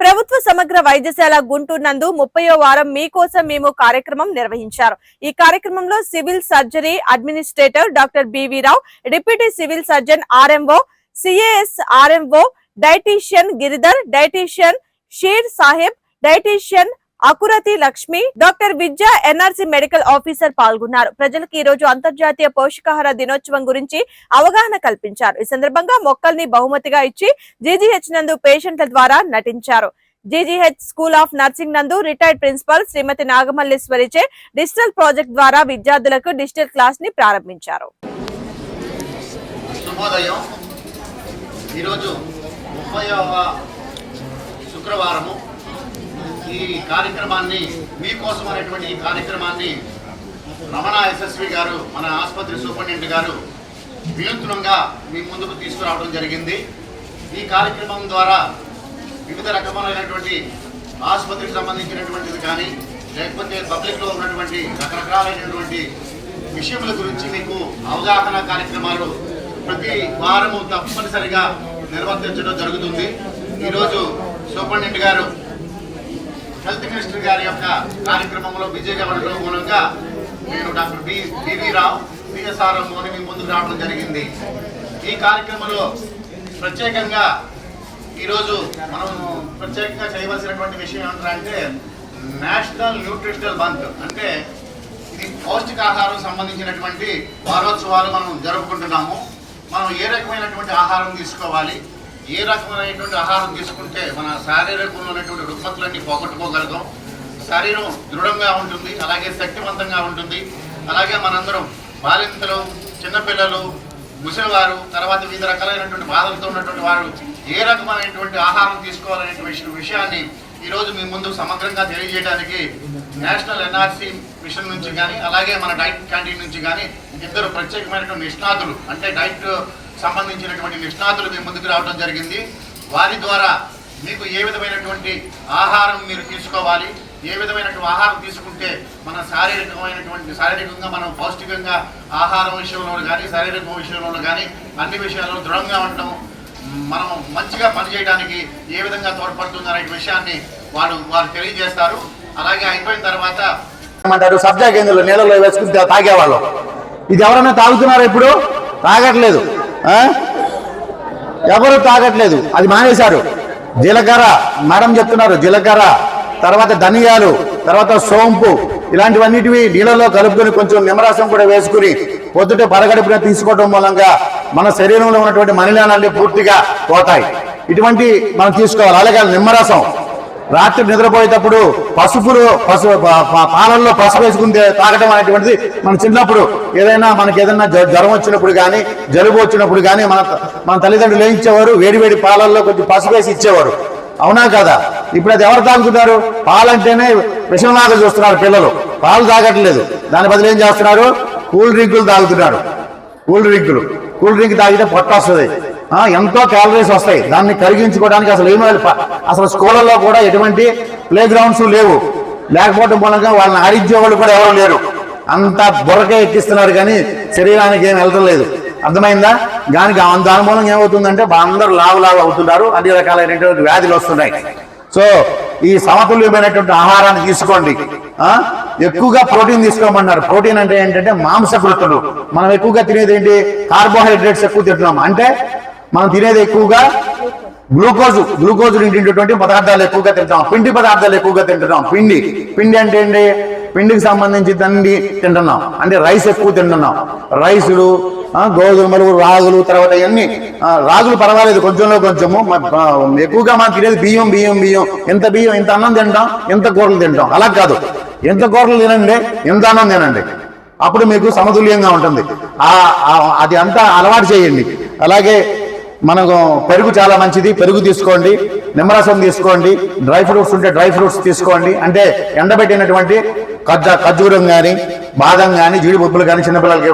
ప్రభుత్వ సమగ్ర వైద్యశాల గుంటూరు నందు ముప్పయో వారం మీకోసం మేము కార్యక్రమం నిర్వహించారు. ఈ కార్యక్రమంలో civil surgery administrator doctor B V Rao deputy civil surgeon RMO CAS RMO dietitian Giridhar dietitian shear Saheb dietitian Akurathi Lakshmi doctor Vidya NRC medical officer పాల్గొన్నారు. ప్రజలకు ఈ రోజు అంతర్జాతీయ పోషకాహార దినోత్సవం గురించి అవగాహన కల్పించారు. ఈ సందర్భంగా మొక్కల్ని బహుమతిగా ఇచ్చి జీజీహెచ్ నందు పేషెంట్ల ద్వారా నటించారు. జీజీహెచ్ స్కూల్ ఆఫ్ నర్సింగ్ నందు రిటైర్డ్ ప్రిన్సిపల్ శ్రీమతి నాగమల్లేశ్వరిచే డిజిటల్ ప్రాజెక్ట్ ద్వారా విద్యార్థులకు డిజిటల్ క్లాస్ని ప్రారంభించారు శుక్రవారము. ఈ కార్యక్రమాన్ని మీకోసం అనేటువంటి ఈ కార్యక్రమాన్ని రమణ ఎస్ఎస్వి గారు మన ఆసుపత్రి సూపరింటెండెంట్ గారు వినూత్నంగా మీ ముందుకు తీసుకురావడం జరిగింది. ఈ కార్యక్రమం ద్వారా వివిధ రకములైనటువంటి ఆసుపత్రికి సంబంధించినటువంటిది కానీ లేకపోతే పబ్లిక్లో ఉన్నటువంటి రకరకాలైనటువంటి విషయముల గురించి మీకు అవగాహన కార్యక్రమాలు ప్రతి వారము తప్పనిసరిగా నిర్వర్తించడం జరుగుతుంది. ఈరోజు సూపరింటెండెంట్ గారు హెల్త్ మినిస్టర్ గారి యొక్క కార్యక్రమంలో బిజీగా ఉండడం మూలంగా నేను doctor B B V Rao సిఎస్ఆర్ఎంఓని మీ ముందుకు రావడం జరిగింది. ఈ కార్యక్రమంలో ప్రత్యేకంగా ఈరోజు మనం ప్రత్యేకంగా చేయవలసినటువంటి విషయం ఏమంటారంటే నేషనల్ న్యూట్రిషనల్ మంత్ అంటే ఇది పౌష్టికాహారం సంబంధించినటువంటి వారోత్సవాలు మనం జరుపుకుంటున్నాము. మనం ఏ రకమైనటువంటి ఆహారం తీసుకోవాలి? ఏ రకమైనటువంటి ఆహారం తీసుకుంటే మన శారీరకంలో ఉన్నటువంటి రుగ్మతులన్నీ పోగొట్టుకోగలుగుతాం శరీరం దృఢంగా ఉంటుంది అలాగే శక్తివంతంగా ఉంటుంది. అలాగే మనందరం బాలింతలు చిన్నపిల్లలు ముసలివారు తర్వాత వివిధ రకాలైనటువంటి బాధలతో ఉన్నటువంటి వారు ఏ రకమైనటువంటి ఆహారం తీసుకోవాలనే విషయాన్ని ఈరోజు మీ ముందు సమగ్రంగా తెలియజేయడానికి నేషనల్ ఎన్ఆర్సీ మిషన్ నుంచి కానీ అలాగే మన డైట్ క్యాంటీన్ నుంచి కానీ ఇద్దరు ప్రత్యేకమైనటువంటి నిష్ణాతులు అంటే డైట్ సంబంధించినటువంటి నిష్ణాతులు మీ ముందుకు రావడం జరిగింది. వారి ద్వారా మీకు ఏ విధమైనటువంటి ఆహారం మీరు తీసుకోవాలి ఏ విధమైనటువంటి ఆహారం తీసుకుంటే మన శారీరకమైనటువంటి శారీరకంగా మనం పౌష్టికంగా ఆహారం విషయంలో కానీ శారీరక విషయంలో కానీ అన్ని విషయాల్లో దృఢంగా ఉండటం మనం మంచిగా పనిచేయడానికి ఏ విధంగా తోడ్పడుతుంది అనే విషయాన్ని వారు వారు తెలియజేస్తారు. అలాగే అయిపోయిన తర్వాత ఏమంటారు? సబ్జా గింజలు నీళ్ళలో వేసుకుంటే తాగేవాళ్ళు. తాగేవాళ్ళం ఇది ఎవరైనా తాగుతున్నారా ఇప్పుడు? తాగట్లేదు. ఎవరు తాగట్లేదు. అది మానేశారు. జీలకర్ర మేడం చెప్తున్నారు జీలకర్ర తర్వాత ధనియాలు తర్వాత సోంపు ఇలాంటివన్నిటివి నీళ్ళలో కలుపుకొని కొంచెం నిమ్మరసం కూడా వేసుకుని పొద్దుటే పరగడిపిన తీసుకోవడం మూలంగా మన శరీరంలో ఉన్నటువంటి మలినాలన్నీ పూర్తిగా పోతాయి. ఇటువంటి మనం తీసుకోవాలి. అలాగే నిమ్మరసం. రాత్రి నిద్రపోయేటప్పుడు పసుపులు పసు పాలల్లో పసుపు వేసుకుంటే తాగడం అనేటువంటిది మన చిన్నప్పుడు ఏదైనా మనకి ఏదైనా జ్వరం వచ్చినప్పుడు కానీ జలుబు వచ్చినప్పుడు కానీ మన మన తల్లిదండ్రులు ఏం ఇచ్చేవారు? పాలల్లో కొంచెం పసుపు వేసి ఇచ్చేవారు. అవునా కదా? ఇప్పుడు అది ఎవరు తాగుతున్నారు? పాలంటేనే విషంలాగా చూస్తున్నారు పిల్లలు. పాలు తాగట్లేదు. దాని బదులు ఏం చేస్తున్నారు? కూల్ డ్రింకులు తాగుతున్నారు. కూల్ డ్రింకులు. కూల్ డ్రింక్ తాగితే పొట్ట వస్తుంది. ఎంతో క్యాలరీస్ వస్తాయి. దాన్ని కరిగించుకోవడానికి అసలు ఏమీ లేదు. అసలు స్కూళ్ళల్లో కూడా ఎటువంటి ప్లే గ్రౌండ్స్ లేవు. లేకపోవడం మూలంగా వాళ్ళని ఆడించే వాళ్ళు కూడా ఎవరు లేరు. అంత బుర్రకే ఎక్కిస్తున్నారు కానీ శరీరానికి ఏం వెళ్ళటం లేదు. అర్థమైందా? దానికి దాని మూలంగా ఏమవుతుందంటే అందరూ లావు లావు అవుతున్నారు అన్ని రకాలైనటువంటి వ్యాధులు వస్తున్నాయి. సో ఈ సమతుల్యమైనటువంటి ఆహారాన్ని తీసుకోండి. ఎక్కువగా ప్రోటీన్ తీసుకోమన్నారు. ప్రోటీన్ అంటే ఏంటంటే మాంసకృతులు. మనం ఎక్కువగా తినేది ఏంటి? కార్బోహైడ్రేట్స్ ఎక్కువ తింటున్నాం. అంటే మనం తినేది ఎక్కువగా గ్లూకోజ్. గ్లూకోజ్ నిండినటువంటి పదార్థాలు ఎక్కువగా తింటాం పిండి పదార్థాలు ఎక్కువగా తింటున్నాం. పిండి. పిండి అంటే ఏంటి? పిండికి సంబంధించి దండి తింటున్నాం. అంటే రైస్ ఎక్కువ తింటున్నాం. రైసులు గోధుమలు రాగులు తర్వాత ఇవన్నీ. రాగులు పర్వాలేదు కొంచెంలో కొంచెము. ఎక్కువగా మనం తినేది బియ్యం బియ్యం బియ్యం. ఎంత బియ్యం ఇంత అన్నం తింటాం ఎంత కూరలు తింటాం. అలా కాదు. ఎంత కూరలు తినండి ఎంత అన్నం తినండి. అప్పుడు మీకు సమతుల్యంగా ఉంటుంది. అది అంతా అలవాటు చేయండి. అలాగే మనకు పెరుగు చాలా మంచిది. పెరుగు తీసుకోండి. నిమ్మరసం తీసుకోండి. డ్రై ఫ్రూట్స్ ఉంటే డ్రై ఫ్రూట్స్ తీసుకోండి. అంటే ఎండబెట్టినటువంటి ఖజ్జ ఖర్జూరం కానీ బాదం కానీ జీడిపప్పులు కానీ చిన్నపిల్లలకి